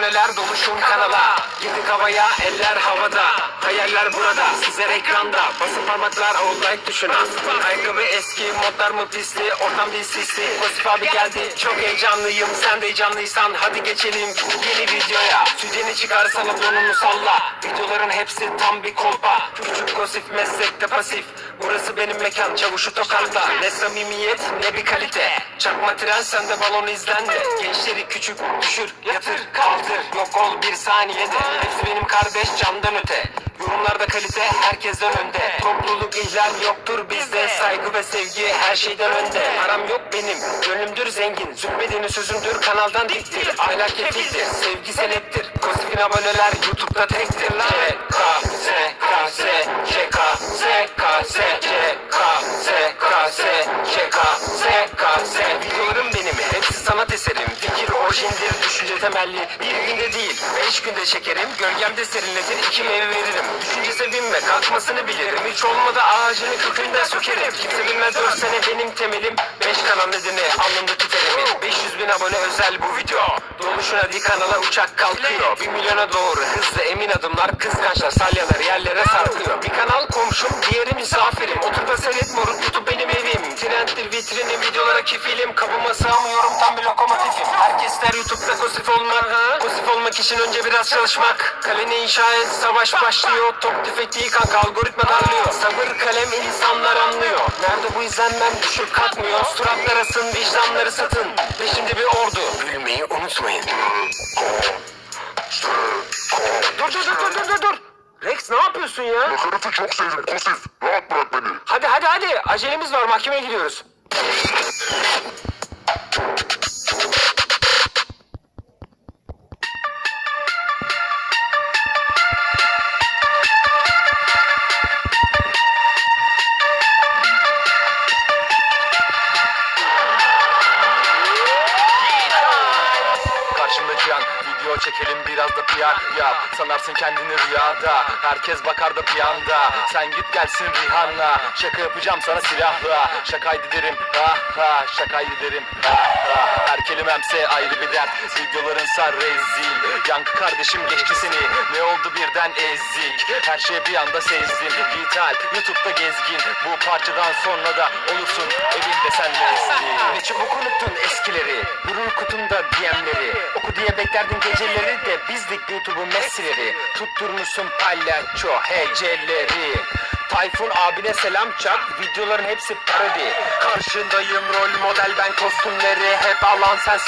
aboneler doluşun kanala. Girdik havaya eller havada Hayaller burada sizler ekranda. Basın parmaklar o like tuşuna Ayakkabı eski modlar mı pisli Ortam sisli Pasif abi geldi çok heyecanlıyım. Sen de heyecanlıysan hadi geçelim Yeni videoya. Tüceni çıkar sana donunu salla. Videoların hepsi tam bir kolpa Küçük kosif meslekte pasif. Burası benim mekan çavuşu tokarla Ne samimiyet ne bir kalite. Çakma tren sende balon izlendi. Gençleri küçük düşür yatır kaldır. Yok ol bir saniyede. Hepsi benim kardeş camdan öte Yorumlarda kalite herkesten önde. Topluluk ihlal yoktur bizde. Saygı ve sevgi her şeyden önde. Param yok benim gönlümdür zengin. Züppedeni sözümdür kanaldan diktir. Ahlak kefildir sevgi senettir. Kosifin aboneler YouTube'da tektir lan. C, K, S, K, S, C, K, S, K, S, C, K, S, K, S, C, K, S, K, S. Videolarım benim hepsi sanat eserim orijindir düşünce temelli. Bir günde değil beş günde çekerim. Gölgemde serinletir iki meyve veririm. Düşünce sevinme kalkmasını bilirim. Hiç olmadı ağacını kökünden sökerim. Kimse bilmez dört sene benim temelim. Beş kanal nedeni alnımdaki terimin 500 bin abone özel bu video. Doluşun hadi kanala uçak kalkıyor. Bir milyona doğru hızlı emin adımlar Kıskançlar salyalar yerlere sarkıyor. Bir kanal komşum diğeri misafirim. Otur da seyret moruk YouTube benim evim. Trenddir vitrinim videolara kefilim. Kabıma sığamıyorum tam bir lokomotifim. Herkes kosif olmak ha? Olmak için önce biraz çalışmak. Kaleni inşa et savaş başlıyor. Top tüfek değil kanka algoritma darlıyor. Sabır kalem insanlar anlıyor. Nerede bu izlenmem? Düşüp kalkmıyor Suratlar asın vicdanları satın. Peşimde bir ordu. Büyümeyi unutmayın. Dur dur dur dur dur dur dur. Rex ne yapıyorsun ya? Nakaratı çok sevdim. Kosif. Rahat bırak beni. Hadi hadi hadi. Acelemiz var. Mahkemeye gidiyoruz. Çekelim biraz da PR. Yap Sanarsın kendini rüyada. Herkes bakar da bir anda Sen git gelsin Rihanna. Şaka yapacağım sana silahla. Şakaydı derim ha ha. Şakaydı derim ha ha. Her kelimemse ayrı bir dert. Videoların sar rezil. Yankı kardeşim geçti seni. Ne oldu birden ezik? Her şey bir anda sezdim. Vital Youtube'da gezgin. Bu parçadan sonra da olursun. Evinde sen rezil Ne çabuk unuttun eskileri. Gurur kutumda DM'leri Oku diye beklerdin geceleri de Bizdik YouTube'un Messi'leri Tutturmuşsun palyaço heceleri Tayfun abine selam çak Videoların hepsi parodi. Karşındayım rol model ben kostümleri Hep alan sen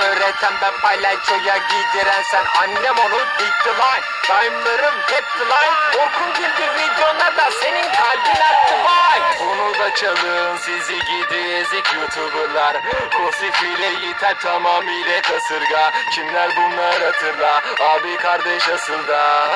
öğreten ben palyaçoya giydiren sen. Annem onu dikti line Time'larım hep line Orkun güldü videolarda senin kalbin attı vay. Bunu da çalın sizi gidi ezik youtuberlar. Kosif ile Yiğiter tamamıyla kasırga. Kimler bunlar hatırla? Abi kardeş asıl da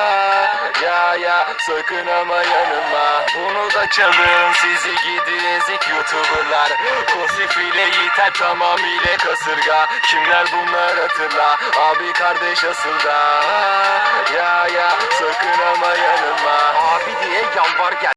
Ya ya sakın ama yanılma Bunu da çalın. Sizi gidi ezik youtuberlar. Kosif ile Yiğiter tamamıyla kasırga. Kimler bunlar hatırla? Abi kardeş asıl da. Ya ya sakın ama yanılma. Abi diye yalvar gel